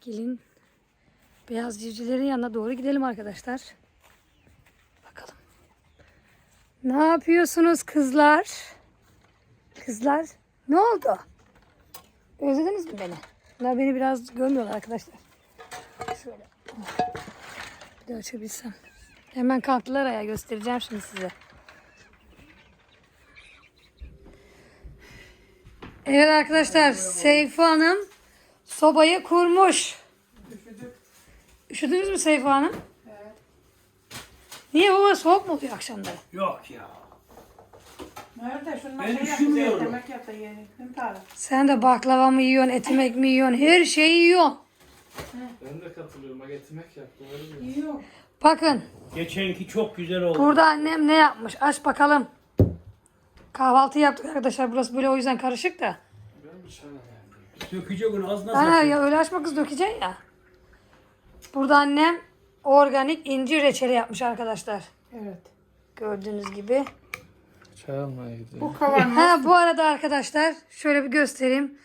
Gelin beyaz civcivlerin yanına doğru gidelim arkadaşlar. Bakalım. Ne yapıyorsunuz kızlar? Kızlar ne oldu? Özlediniz mi beni? Bunlar beni biraz görmüyorlar arkadaşlar. Şöyle. Bir de açabilsem. Hemen kalktılar ayağa göstereceğim şimdi size. Evet arkadaşlar Seyfu Hanım sobayı kurmuş. Üşüdünüz mü Seyfu Hanım? Evet. Niye baba soğuk mu oluyor akşamları? Yok ya. Nerede? Şunlar Ben şey üşümüyorum. yaptı. Yemek yaptı yeni. Değil mi Tarık? Sen de baklava mı yiyorsun, etimek mi yiyorsun, her şeyi yiyorsun. Ben de katılıyorum. Bak etimek yaptım. Öyle mi? Yiyor. Bakın Geçenki çok güzel oldu. burada annem ne yapmış aç bakalım. Kahvaltı yaptık arkadaşlar burası böyle o yüzden karışık da. Ben bir çay alayım. Dökecek onu ağzına Ana sakın. ya öyle açma kız dökeceksin ya. Burada annem organik incir reçeli yapmış arkadaşlar. Evet. Gördüğünüz gibi. Çay almaya. Bu kavan Ha bu arada arkadaşlar şöyle bir göstereyim.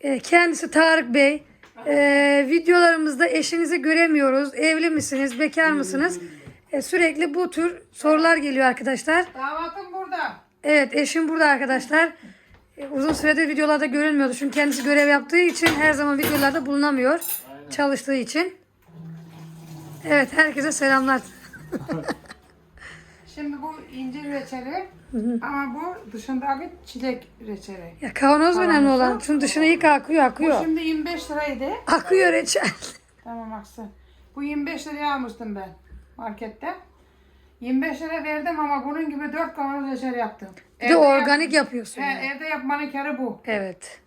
Ee, Kendisi Tarık Bey. Ee, videolarımızda eşinizi göremiyoruz. Evli misiniz? Bekar mısınız? Ee, sürekli bu tür sorular geliyor arkadaşlar. damatım burada. Evet eşim burada arkadaşlar. Ee, Uzun süredir videolarda görünmüyordu. Çünkü kendisi görev yaptığı için her zaman videolarda bulunamıyor. Çalıştığı için. Evet herkese selamlar. Şimdi bu incir reçeli ama bu dışındaki çilek reçeli. Ya kavanoz önemli olan. Şunun dışına ilk akıyor Bu akıyor. şimdi 25 liraydı. Akıyor reçel. Tamam aksın. Bu 25 liraya almıştım ben markette. 25 lira verdim ama bunun gibi 4 kavanoz reçel yaptım. Bir de Evde yap- organik yapıyorsun. He, yani. evde yapmanın karı bu. Evet.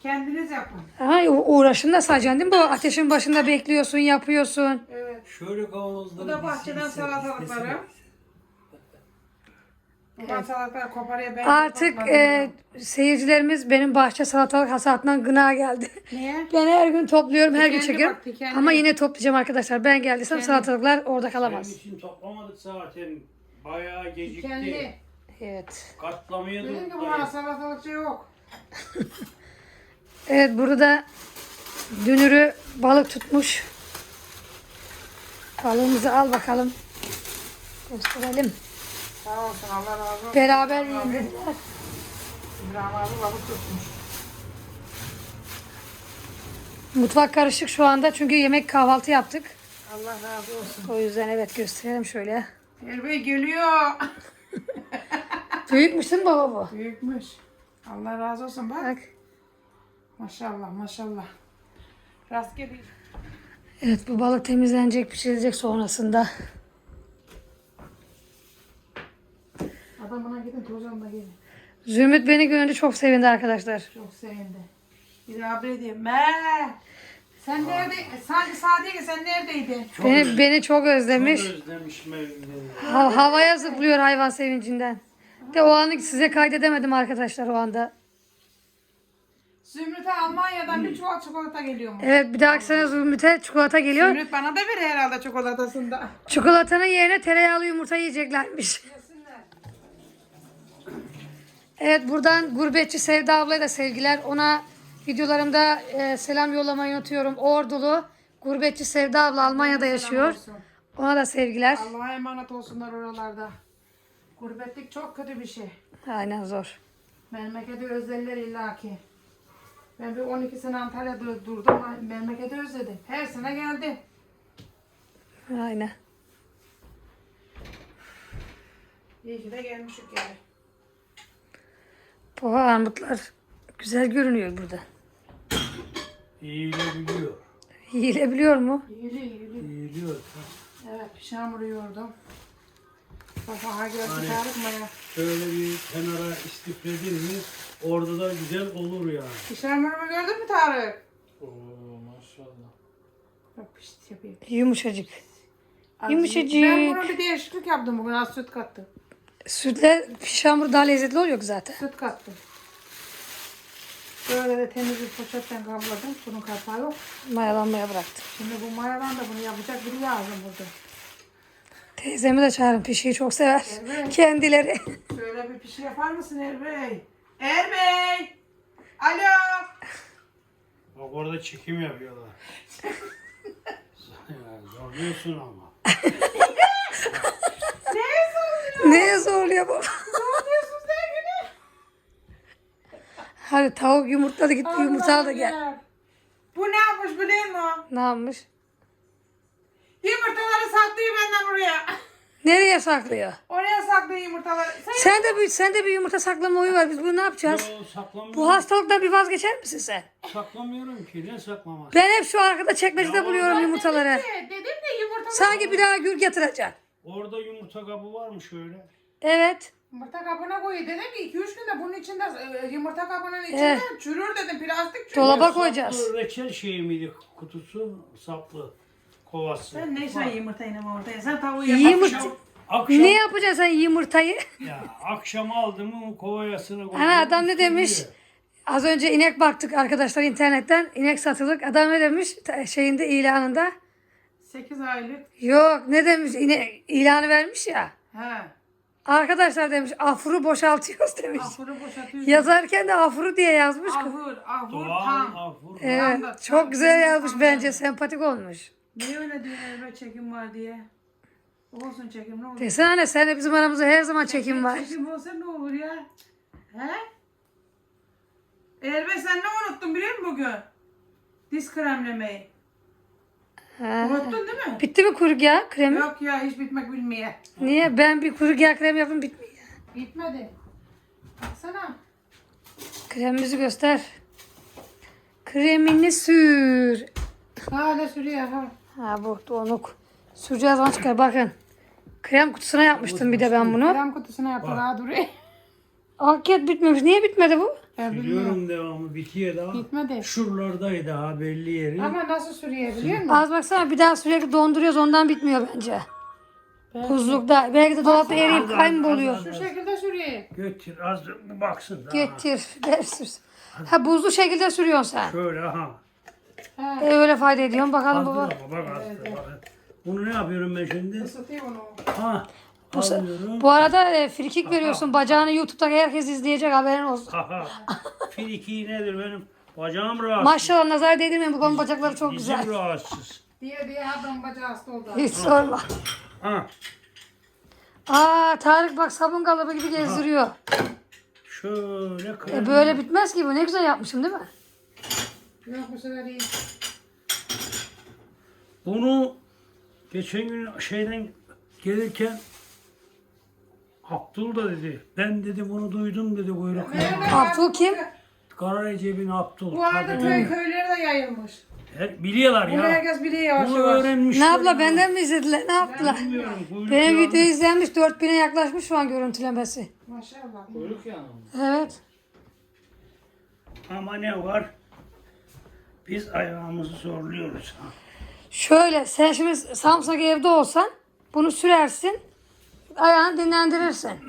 Kendiniz yapın. Ama uğraşın da sadece değil mi? Bu ateşin başında bekliyorsun, yapıyorsun. Evet. Şöyle kavanozları. Bu da bahçeden salatalıkları. gitsin. Bu salatalıkları koparıyor. Ben Artık e, seyircilerimiz benim bahçe salatalık hasatından gına geldi. Niye? Ben her gün topluyorum, her gün Dikenli çekiyorum. bak, dikenli. Ama yine toplayacağım arkadaşlar. Ben geldiysem salatalıklar orada Benim kalamaz. için toplamadık zaten. Bayağı gecikti. Kendi. Evet. Katlamaya Dedim ki buna salatalıkçı yok. Evet burada dünürü balık tutmuş. Balığımızı al bakalım. Gösterelim. Sağ olsun Allah razı olsun. Beraber yiyin dediler. İbrahim abi balık tutmuş. Mutfak karışık şu anda çünkü yemek kahvaltı yaptık. Allah razı olsun. O yüzden evet gösterelim şöyle. Elbey geliyor. Büyükmüş değil mi baba bu? Büyükmüş. Allah razı olsun bak. Bak. Maşallah maşallah. Rastgele. Evet bu balık temizlenecek, pişirilecek sonrasında. Adamına gidin tozanla gelin. Zümrüt beni görünce çok sevindi arkadaşlar. Çok sevindi. Bir de abi diyor. Me. Sen nerede? Sadece Sadiye sen neredeydin? Beni, beni çok Çok özlemiş. evleri. Ha- havaya zıplıyor hayvan sevincinden. De o anı size kaydedemedim arkadaşlar o anda. Zümrüt'e Almanya'dan bir çuval çikolata geliyormuş. Evet bir dahaki sene Zümrüt'e çikolata geliyor. Zümrüt bana da verir herhalde çikolatasında. Çikolatanın yerine tereyağlı yumurta yiyeceklermiş. Evet buradan gurbetçi Sevda ablaya da sevgiler. Ona videolarımda e, selam yollamayı unutuyorum. Ordulu gurbetçi Sevda abla Almanya'da yaşıyor. Ona da sevgiler. Allah'a emanet olsunlar oralarda. Gurbetlik çok kötü bir şey. Aynen zor. Memleketi özlerler illaki. Ben bir 12 sene Antalya'da durdum. ama Memleketi özledim. Her sene geldi. Aynen. İyi ki de gelmişik yani. Bu armutlar güzel görünüyor burada. Yiyilebiliyor. Yiyilebiliyor mu? İyili iyili. Yiyiliyor. Evet piş hamuru gördü Hani- Tarık mı ya? Şöyle bir kenara istifledin mi orada da güzel olur yani. Piş hamurumu gördün mü Tarık? Oo maşallah. Bak pişt yapayım. Yumuşacık. Az- Yumuşacık. Ben bunu bir değişiklik yaptım bugün. Az süt kattım. Sütle piş hamuru daha lezzetli oluyor ki zaten. Süt kattım. Böyle de temiz bir poşetten kapladım. Bunun kapağı yok. Mayalanmaya bıraktım. Şimdi bu mayadan da bunu yapacak biri lazım burada. Teyzemi de çağırın. Pişiyi çok sever. Evet. Kendileri. Şöyle bir pişi yapar mısın Erbey? Erbey! Alo! Bak orada çekim yapıyorlar. ya, zorluyorsun ama. Neye zorluyor baba? Zorluyorsunuz sevgili. Hadi tavuk yumurtladı gitti yumurtalı da gel. Bu ne yapmış biliyor musun? Ne yapmış? Yumurtaları saklıyor benden oraya. Nereye saklıyor? Oraya saklıyor yumurtaları. Sen Sen de bir sen de bir yumurta saklama huyu var. Biz bunu ne yapacağız? Yo, saklamıyorum. Bu hastalıktan bir vazgeçer misin sen? Saklamıyorum ki. Ne saklamak? Ben hep şu arkada çekmecede Ya buluyorum yumurtaları. Dedim de, dedim de yumurtaları. Sanki bir daha gül getireceksin. Orada yumurta kabı var mı şöyle? Evet. Yumurta kabına koy. Dedim ki 2-3 günde bunun içinde e, yumurta kabının içinde çürür dedim. Plastik çürür. Dolaba Saplı koyacağız. reçel şeyi miydi kutusu? Saplı. Kovası. Sen ne işin yumurtayı ne ortaya? Sen tavuğu Yumurta. Akşam, Ne yapacaksın sen yumurtayı? ya, akşam aldım mı kovayasını koydum. Ana adam ne demiş? Az önce inek baktık arkadaşlar internetten. İnek satılık. Adam ne demiş? Şeyinde ilanında. 8 aylık. Yok ne demiş? İne, ilanı vermiş ya. He. Arkadaşlar demiş afuru boşaltıyoruz demiş. Ahuru boşaltıyor. Yazarken de afuru diye yazmış. Ahur Doğal tam. afur. Evet, Tam da- tam çok güzel yazmış tam bence. Sempatik olmuş. Niye öyle diyor elbet çekim var diye? Olsun çekim ne olur. Desene senle bizim aramızda her zaman çekim var. Çekim olsa ne olur ya? He? Elbet sen ne unuttun biliyor musun bugün? Diz kremlemeyi. Ha. Unuttun değil mi? Bitti mi kuyruk yağı kremi? Yok ya hiç bitmek bilmiyor. Niye? Ben bir kuyruk yağı kremi yapayım bitmiyor. Bitmedi. Baksana. Kremimizi göster. Kremini sür. Hala sürüyor ha. Ha bu donuk. Süreceğiz zaman çıkar bakın. Krem kutusuna yapmıştım bir de ben bunu. Krem kutusuna yaptı daha duruyor. Hakikat bitmemiş. Niye bitmedi bu? Ya bilmiyorum. Biliyorum devamı bitiyor daha. Bitmedi. Şuralardaydı ha belli yeri. Ama nasıl sürüyor biliyor musun? Az baksana bir daha sürekli donduruyoruz ondan bitmiyor bence. Buzlukta. Belki de dolapta eriyip kayboluyor. Şu şekilde sürüyor. Götür az baksın daha. Getir. Sürsün. Ha buzlu şekilde sürüyorsun sen. Şöyle ha. He. E öyle fayda ediyorsun. Bakalım baba. bak. Bunu ne yapıyorum ben şimdi? Isıtıyor onu. Ha. Alıyorum. Bu arada e, frikik veriyorsun. Bacağını YouTube'da herkes izleyecek haberin olsun. Aha. Friki nedir benim? Bacağım rahatsız. Maşallah nazar değdirmeyin. Babamın bacakları çok Dizim güzel. rahatsız. Diye diye adam bacağı hasta oldu. Hiç sorma. Ha. Aa Tarık bak sabun kalıbı gibi gezdiriyor. Şöyle. E böyle bitmez ki bu. Ne güzel yapmışım değil mi? Yok bu sefer iyi. Bunu geçen gün şeyden gelirken Abdul da dedi. Ben dedi bunu duydum dedi kuyruk. Nerede? Abdul kim? Kara Recep'in Abdul. Bu arada Tabii. köy köyleri de yayılmış. Her- biliyorlar Bunu ya. herkes biliyor yavaş Bunu yavaş. öğrenmişler. Ne abla ya. benden mi izlediler? Ne yaptılar? Bilmiyorum. kuyruk Benim yağı- video izlenmiş. 4000'e yaklaşmış şu an görüntülemesi. Maşallah. Kuyruk yağı mı? Evet. Ama ne var? Biz ayağımızı zorluyoruz. Ha. Şöyle sen şimdi Samsun'daki evde olsan bunu sürersin. Ayağını dinlendirirsin.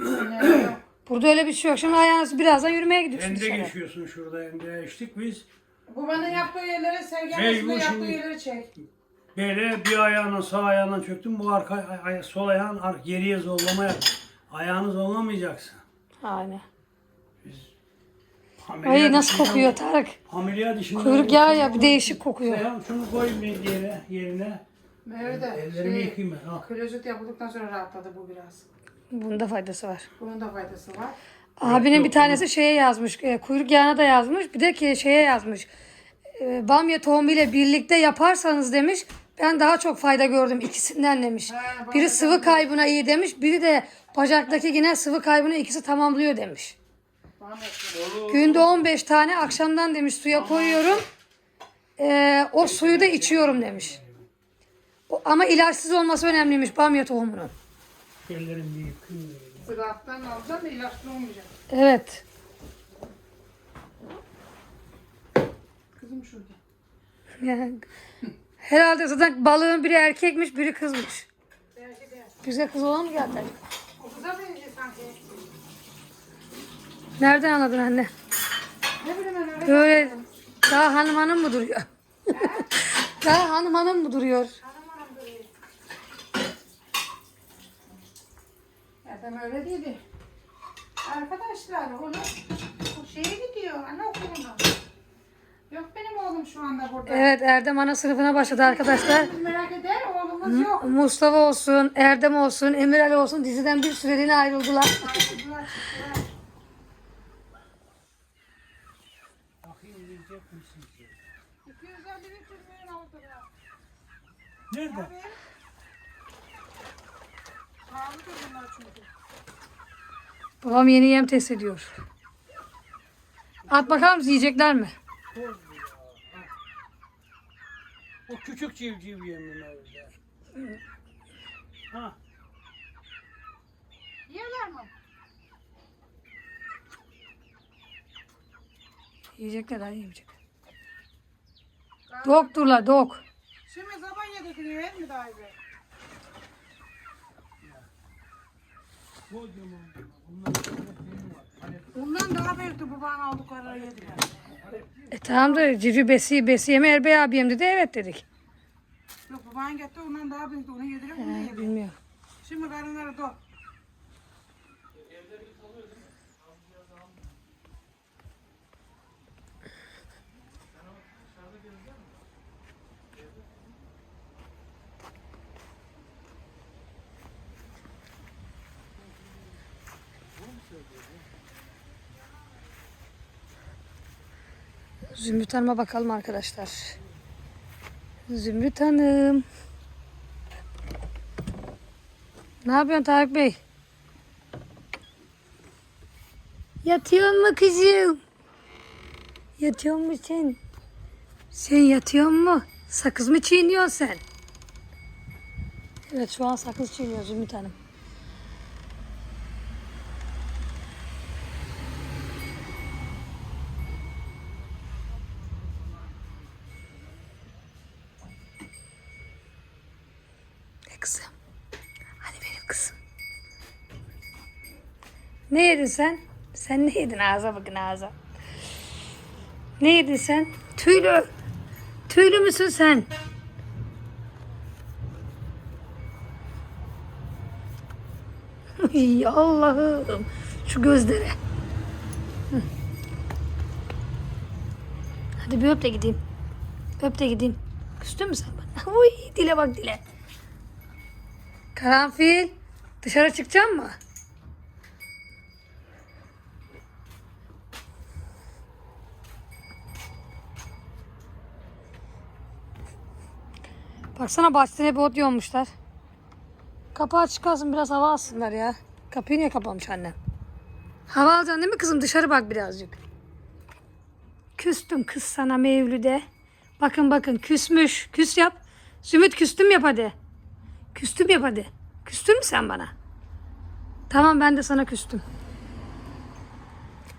Burada öyle bir şey yok. Şimdi ayağınız birazdan yürümeye gidiyorsun Hem de dışarı. geçiyorsun şurada hem de geçtik biz. Bu bana yaptığı yerlere Mecbur üstünde yaptığı şimdi. yerleri çek. Böyle bir ayağına sağ ayağına çöktüm. Bu arka ay- ay- sol ayağın ar- geriye zollama yap. Ayağını zollamayacaksın. Aynen. Ameliyat Ay nasıl kokuyor Tarık. Ameliyat işinden... Kuyruk yağı ya bir değişik kokuyor. Seyhan şunu koy bir yere, yerine. De Ellerimi şey, yıkayayım ben. Al. klozet yapıldıktan sonra rahatladı bu biraz. Bunun da faydası var. Bunun da faydası var. Abinin bir tanesi şeye yazmış. e, kuyruk yağına da yazmış. Bir de ki şeye yazmış. E, bamya tohumu ile birlikte yaparsanız demiş. Ben daha çok fayda gördüm ikisinden demiş. He, Biri sıvı kaybına iyi demiş. Biri de bacaktaki yine sıvı kaybını ikisi tamamlıyor demiş. Günde 15 tane akşamdan demiş suya koyuyorum. E, o suyu da içiyorum demiş. O- ama ilaçsız olması önemliymiş bamya tohumunun. Yıkayayım. Sırattan alacaksın da ilaçlı olmayacak. Evet. Kızım şurada. Yani, herhalde zaten balığın biri erkekmiş, biri kızmış. Güzel kız olan mı geldi? O kıza benziyor. Nereden anladın anne? Ne bileyim ben öyle. Böyle daha hanım hanım mı duruyor? daha hanım hanım mı duruyor? Hanım hanım duruyor. Erdem öyle değildi. Arkadaşlar onu o şeye gidiyor anaokuluna. Yok benim oğlum şu anda burada. Evet Erdem ana sınıfına başladı arkadaşlar. Merak eder oğlumuz yok. Mustafa olsun, Erdem olsun, Emir Ali olsun diziden bir süreliğine ayrıldılar. Ayrıldılar, Çünkü. Babam yeni yem test ediyor. At bakalım yiyecekler mi? O küçük civciv yemin öyle. Ha. Yiyorlar mı? Yiyecekler ha yiyecek. Dokturlar dok. Şimdi yiyor mi iyi? Kocaman. Bunlar var. Bundan daha büyüktü bu bana aldıkları yediler. E tamam da civciv besi, besi yeme Erbey abim dedi evet dedik. Yok bu bana gitti ondan daha büyüktü onu yediler He, yediler. bilmiyorum. Şimdi karınları do. Zümrüt Hanım'a bakalım arkadaşlar. Zümrüt Hanım. Ne yapıyorsun Tarık Bey? Yatıyor mu kızım? Yatıyor mu sen? Sen yatıyor mu? Sakız mı çiğniyorsun sen? Evet şu an sakız çiğniyor Zümrüt Hanım. E kızım. Hadi benim kızım. Ne yedin sen? Sen ne yedin ağza bakın ağza. Ne yedin sen? Tüylü. Tüylü müsün sen? Ay Allah'ım. Şu gözlere. Hadi bir öp de gideyim. Öp de gideyim. Küstün mü sen bana? Uy, dile bak dile. Karanfil. Dışarı çıkacak mı? Baksana bahçede hep ot yoğmuşlar. Kapağı çıkarsın biraz hava alsınlar ya. Kapıyı niye kapamış annem? Hava alacaksın değil mi kızım? Dışarı bak birazcık. Küstüm kız sana Mevlüde. Bakın bakın küsmüş. Küs yap. Zümrüt küstüm yap hadi. Küstüm yap hadi. Küstün mü sen bana? Tamam ben de sana küstüm.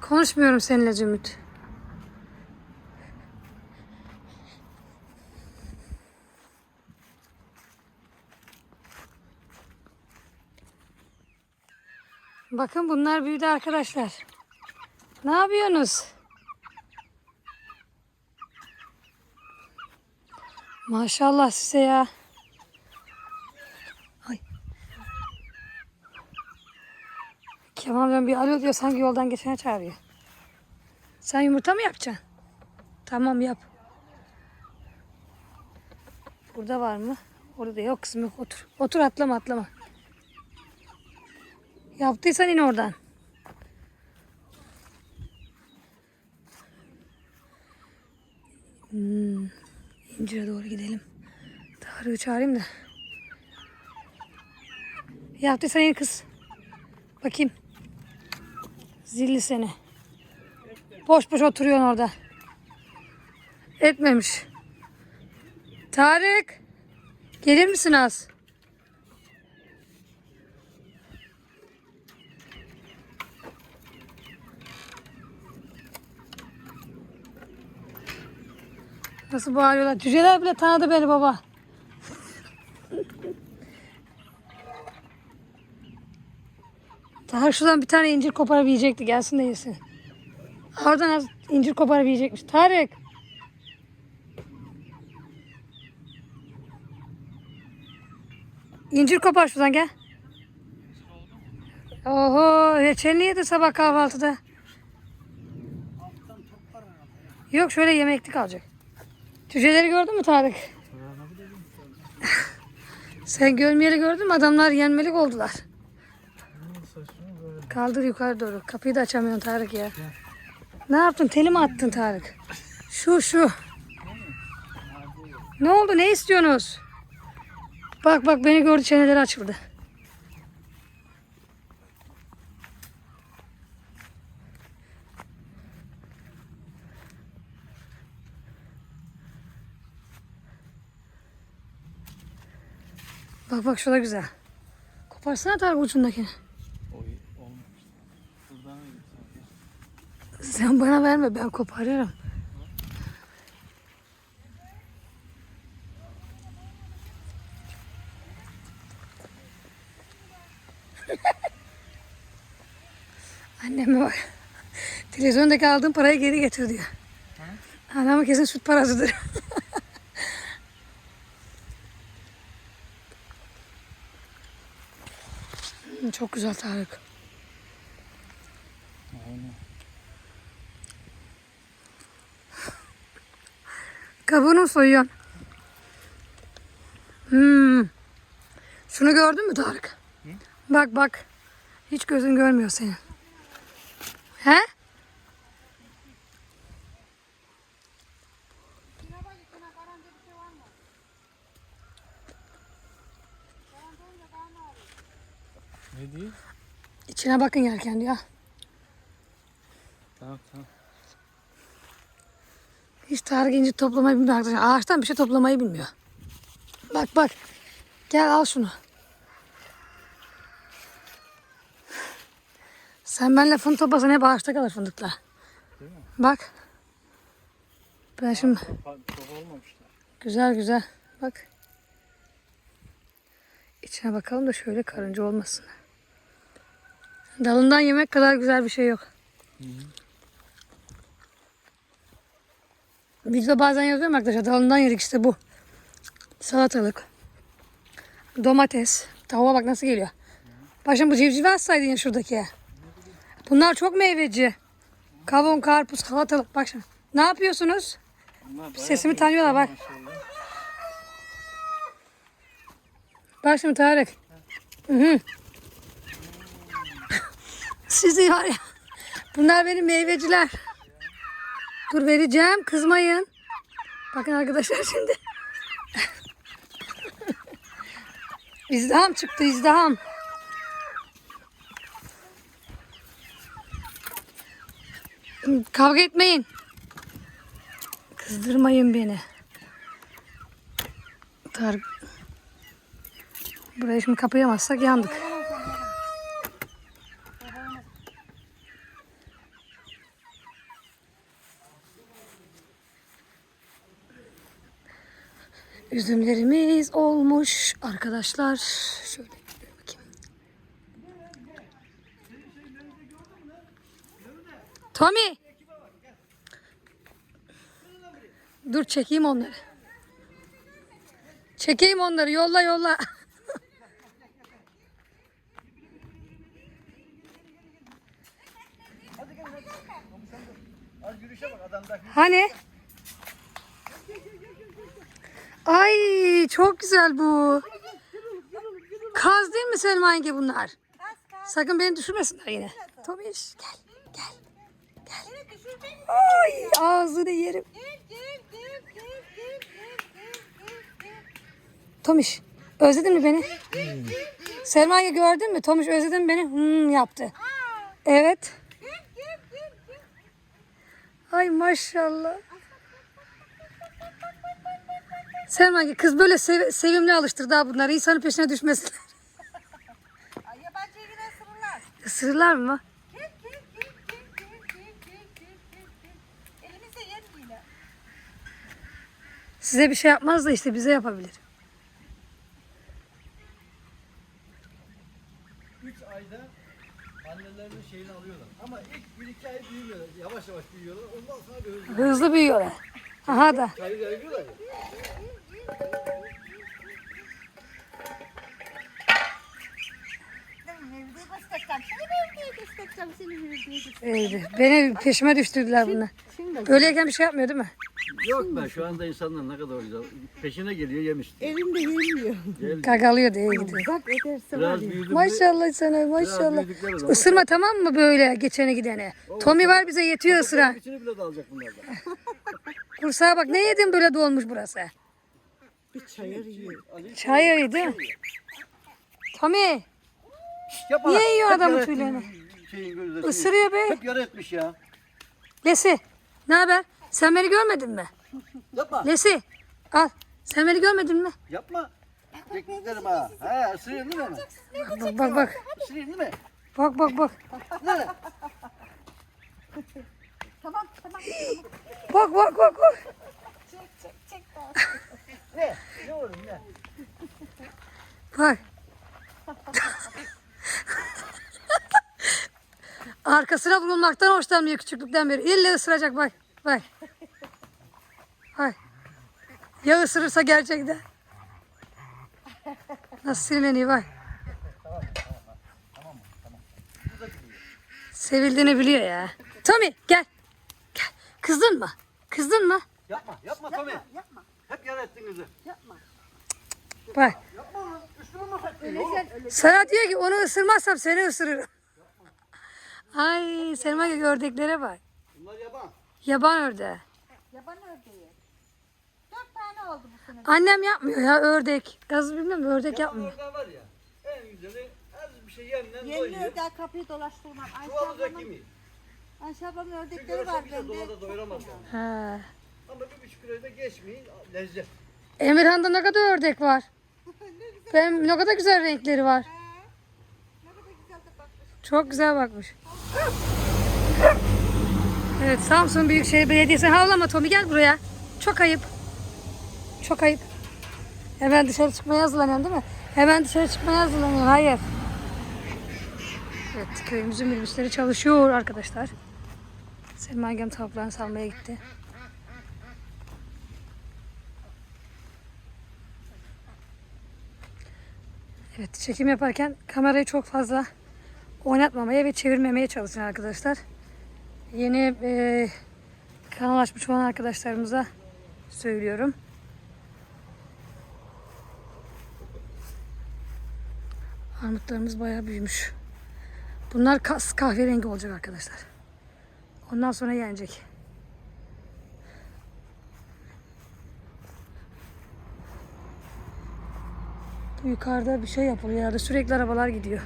Konuşmuyorum seninle Zümrüt. Bakın bunlar büyüdü arkadaşlar. Ne yapıyorsunuz? Maşallah size ya. Ay. Kemal ben bir alo diyor sanki yoldan geçene çağırıyor. Sen yumurta mı yapacaksın? Tamam yap. Burada var mı? Orada da yok kızım yok otur. Otur atlama atlama. Yaptıysan in oradan. Hmm. İncire doğru gidelim. Tarık'ı çağırayım da. Yaptıysan in kız. Bakayım. Zilli seni. Boş boş oturuyorsun orada. Etmemiş. Tarık. Gelir misin az? Nasıl bağırıyorlar? Cüceler bile tanıdı beni baba. Tarık şuradan bir tane incir koparıp yiyecekti. Gelsin de yesin. Oradan az incir koparıp yiyecekmiş. Tarık. İncir kopar şuradan gel. Oho reçelini yedi sabah kahvaltıda. Yok şöyle yemeklik alacak. Cüceleri gördün mü Tarık? Sen görmeyeli gördün mü? Adamlar yenmelik oldular. Kaldır yukarı doğru. Kapıyı da açamıyorsun Tarık ya. Ne yaptın? Teli mi attın Tarık? Şu şu. Ne oldu? Ne istiyorsunuz? Bak bak beni gördü çeneleri açıldı. Bak bak şurada güzel. Koparsana Tarık ucundakini. Sen bana verme ben koparırım. Anneme bak. Televizyondaki aldığım parayı geri getir diyor. Anamın kesin süt parasıdır. Çok güzel Tarık. Aynen. Kabuğunu mu soyuyorsun? Hmm. Şunu gördün mü Tarık? Bak bak. Hiç gözün görmüyor senin. He? Ne diyeyim? İçine bakın yerken diyor. Tamam tamam. Hiç inci toplamayı bilmiyor arkadaşlar. Ağaçtan bir şey toplamayı bilmiyor. Bak bak. Gel al şunu. Sen benimle fındık toplasan hep ağaçta kalır fındıklar. Değil mi? Bak. Ben şimdi güzel güzel. Bak. İçine bakalım da şöyle karınca olmasın. Dalından yemek kadar güzel bir şey yok. Bizde bazen yazıyorum arkadaşlar dalından yedik işte bu. Salatalık. Domates. Tavuğa bak nasıl geliyor. Başım bu civcivi atsaydın ya şuradaki. Bunlar çok meyveci. Kavun, karpuz, salatalık. Bak şimdi. Ne yapıyorsunuz? Sesimi tanıyorlar bak. maşallah. Bak şimdi Tarık. Hı hı. Sizi var ya. Bunlar benim meyveciler. Dur vereceğim. Kızmayın. Bakın arkadaşlar şimdi. izdiham çıktı izdiham. Kavga etmeyin. Kızdırmayın beni. Tarık Burayı şimdi kapayamazsak yandık. Üzümlerimiz olmuş arkadaşlar. Şöyle bakayım. Tommy. Dur çekeyim onları. Çekeyim onları yolla yolla. Hani? Ay çok güzel bu. Kaz değil mi Selma yenge bunlar? Sakın beni düşürmesinler yine. Tomiş gel gel gel. Ay ağzını yerim. Tomiş özledin mi beni? Selma yenge gördün mü? Tomiş özledin mi beni? Hmm yaptı. Evet. Ay maşallah. Selma yenge, kız böyle sev- sevimli alıştır daha bunları. İnsanın peşine düşmesinler. Yabancı yine ısırırlar. Isırırlar mı? Gel gel gel gel gel gel gel gel gel gel. Elimizde yetmiyor. Size bir şey yapmaz da işte bize yapabilir. Üç ayda annelerinin şeyini alıyorlar. Ama ilk bir iki ay büyümüyorlar. Yavaş yavaş büyüyorlar. Ondan sonra bir hızlı Hızlı büyüyorlar. Aha da. çayı veriyorlar ya. Seni evde göstereceğim. Seni göstereceğim. İyiydi. Beni peşime düşürdüler bunlar. Şimdi Öyleyken bir şey yapmıyor değil mi? Yok be şu anda insanlar ne kadar güzel. Peşine geliyor yemiş. elimde yemiyor. Gel. Gagalıyor diye gidiyor. Bak ederse var Biraz ya. büyüdüm. mü- Maşallah sana maşallah. büyüdükleri zaman- Isırma tamam mı böyle geçene gidene? Tommy var bize yetiyor ısıra. İçini bile de alacak bunlardan. Kursağa bak ne yedin böyle dolmuş burası. Bir çayır yiyor. Çay yedi. Tommy Yap Niye yiyor Hep adamın tüylerini? Şeyin gözleri. ısırıyor be. Hep yara etmiş ya. Lesi ne haber? Sen beni görmedin mi? Yapma. Lesi al. Sen beni görmedin mi? Yapma. Beklerim ha. Ha ısırıyorsun değil mi? Bak bak bak. Isırıyorsun değil mi? Bak bak bak. Ne? Tamam tamam. Bak bak bak bak. Ne? Ne oğlum ne? Bak. Arkasına vurulmaktan hoşlanmıyor küçüklükten beri. İlle ısıracak bak. Bak. Bak. Ya ısırırsa gerçekten. Nasıl sinirleniyor bak. Sevildiğini biliyor ya. Tommy gel. Gel. Kızdın mı? Kızdın mı? Yapma. Yapma Tommy. Yapma Hep yara ettin kızı. yapma. Bak. Yapma. Üstüne mi. Sana diyor ki onu ısırmazsam seni ısırırım. Ay Selma ördeklere bak. Bunlar yaban. Yaban ördeği. Yaban ördeği. Dört tane oldu bu sene. Annem yapmıyor ya ördek. Gaz bilmem ördek Yaban yapmıyor. orada var ya. En güzeli az bir şey yemden Yeni doyuyor. ördeği kapıyı dolaştırmam. Ayşe Çuvalacak ablamın, yemeği. Ayşe ablamın Bir ördekleri var bize bende. dolada doyuramaz yani. Ha. Ama bir buçuk kiloyu da geçmeyin. Lezzet. Emirhan'da ne kadar ördek var. Ben ne kadar güzel renkleri var. Ne kadar güzel de bakmış. Çok güzel bakmış. Evet Samsun Büyükşehir Belediyesi havlama Tommy gel buraya. Çok ayıp. Çok ayıp. Hemen dışarı çıkmaya hazırlanıyorsun değil mi? Hemen dışarı çıkmaya hazırlanıyorsun. Hayır. Evet köyümüzün minibüsleri çalışıyor arkadaşlar. Selma Agam tavuklarını salmaya gitti. Evet çekim yaparken kamerayı çok fazla oynatmamaya ve çevirmemeye çalışın arkadaşlar. Yeni e, kanal açmış olan arkadaşlarımıza söylüyorum. Armutlarımız bayağı büyümüş. Bunlar kas kahverengi olacak arkadaşlar. Ondan sonra yenecek. Yukarıda bir şey yapılıyor sürekli arabalar gidiyor.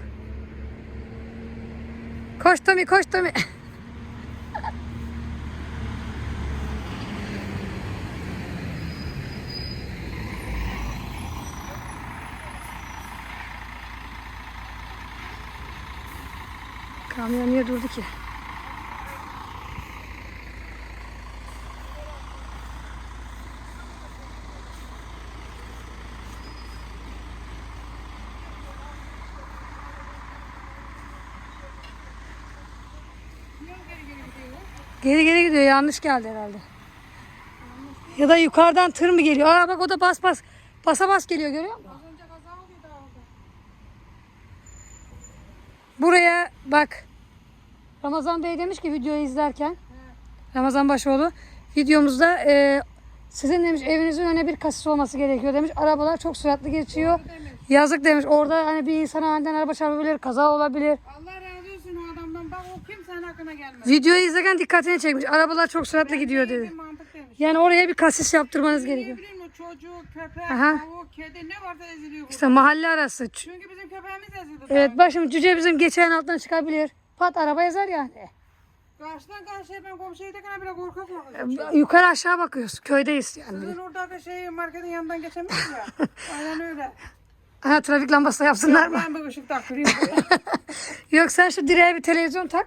Koş Tommy koş Tommy. Kamyon niye durdu ki? Geri geri gidiyor. Yanlış geldi herhalde. Ya da yukarıdan tır mı geliyor? Aa bak o da bas bas. Basa bas geliyor görüyor musun? Buraya bak. Ramazan Bey demiş ki videoyu izlerken. Ramazan Başoğlu. Videomuzda e, sizin demiş evinizin önüne bir kasis olması gerekiyor demiş. Arabalar çok süratli geçiyor. Yazık demiş. Orada hani bir insana aniden araba çarpabilir, kaza olabilir. Allah razı olsun o adamdan. Bak o kimsenin aklına gelmez. Videoyu izlerken dikkatini çekmiş. Arabalar çok süratli gidiyor Bir dedi. Yani oraya bir kasis yaptırmanız Ne gerekiyor. bileyim köpek, Aha. tavuk, kedi ne varsa eziliyor. İşte mahalle arası. Çünkü bizim köpeğimiz ezildi. Evet bak şimdi cüce bizim geçen alttan çıkabilir. Pat araba ezer yani. Karşıdan karşıya ben komşuya gidene bile korka korka. Yukarı aşağı bakıyoruz. Köydeyiz yani. Sizin oradaki şey marketin yanından geçemiyoruz ya. Aynen öyle. Ha trafik lambası da yapsınlar mı? Ben bir ışık taktırayım. Yok sen şu direğe bir televizyon tak.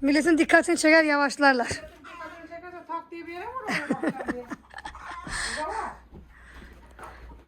Milletin dikkatini çeker yavaşlarlar. Kadın çekerse tak diye bir yere mi